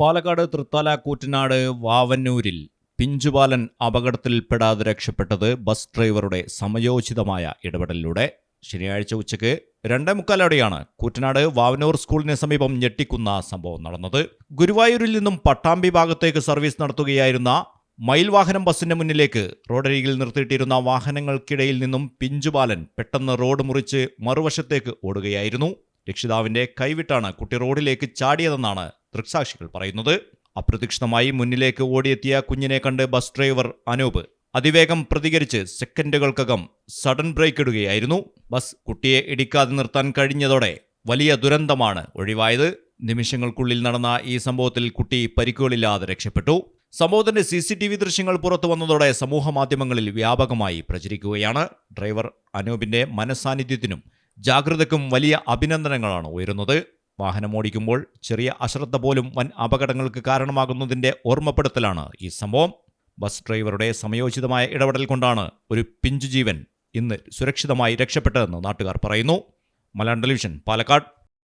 പാലക്കാട് തൃത്താല കൂറ്റനാട് വാവന്നൂരിൽ പിഞ്ചുപാലൻ അപകടത്തിൽപ്പെടാതെ രക്ഷപ്പെട്ടത് ബസ് ഡ്രൈവറുടെ സമയോചിതമായ ഇടപെടലിലൂടെ. ശനിയാഴ്ച ഉച്ചയ്ക്ക് രണ്ടേ മുക്കാലോടെയാണ് കൂറ്റനാട് വാവനൂർ സ്കൂളിന് സമീപം ഞെട്ടിക്കുന്ന സംഭവം നടന്നത്. ഗുരുവായൂരിൽ നിന്നും പട്ടാമ്പി ഭാഗത്തേക്ക് സർവീസ് നടത്തുകയായിരുന്ന മയിൽ വാഹനം ബസിന്റെ മുന്നിലേക്ക് റോഡരികിൽ നിർത്തിയിട്ടിരുന്ന വാഹനങ്ങൾക്കിടയിൽ നിന്നും പിഞ്ചുപാലൻ പെട്ടെന്ന് റോഡ് മുറിച്ച് മറുവശത്തേക്ക് ഓടുകയായിരുന്നു. രക്ഷിതാവിന്റെ കൈവിട്ടാണ് കുട്ടി റോഡിലേക്ക് ചാടിയതെന്നാണ് ദൃക്സാക്ഷികൾ പറയുന്നത് അപ്രതീക്ഷിതമായി മുന്നിലേക്ക് ഓടിയെത്തിയ കുഞ്ഞിനെ കണ്ട് ബസ് ഡ്രൈവർ അനൂപ് അതിവേഗം പ്രതികരിച്ച് സെക്കൻഡുകൾക്കകം സഡൻ ബ്രേക്ക് ഇടുകയായിരുന്നു ബസ് കുട്ടിയെ ഇടിക്കാതെ നിർത്താൻ കഴിഞ്ഞതോടെ വലിയ ദുരന്തമാണ് ഒഴിവായത്. നിമിഷങ്ങൾക്കുള്ളിൽ നടന്ന ഈ സംഭവത്തിൽ കുട്ടി പരിക്കുകളില്ലാതെ രക്ഷപ്പെട്ടു. സംഭവത്തിന്റെ സി സി ടി വി ദൃശ്യങ്ങൾ പുറത്തു വന്നതോടെ സമൂഹ മാധ്യമങ്ങളിൽ വ്യാപകമായി പ്രചരിക്കുകയാണ്. ഡ്രൈവർ അനൂപിന്റെ മനസാന്നിധ്യത്തിനും ജാഗ്രതയ്ക്കും വലിയ അഭിനന്ദനങ്ങളാണ് ഉയരുന്നത്. വാഹനമോടിക്കുമ്പോൾ ചെറിയ അശ്രദ്ധ പോലും വൻ അപകടങ്ങൾക്ക് കാരണമാകുന്നതിന്റെ ഓർമ്മപ്പെടുത്തലാണ് ഈ സംഭവം. ബസ് ഡ്രൈവറുടെ സമയോചിതമായ ഇടപെടൽ കൊണ്ടാണ് ഒരു പിഞ്ചു ജീവൻ ഇന്ന് സുരക്ഷിതമായി രക്ഷപ്പെട്ടതെന്ന് നാട്ടുകാർ പറയുന്നു. മലയാളം ടെലിവിഷൻ പാലക്കാട്.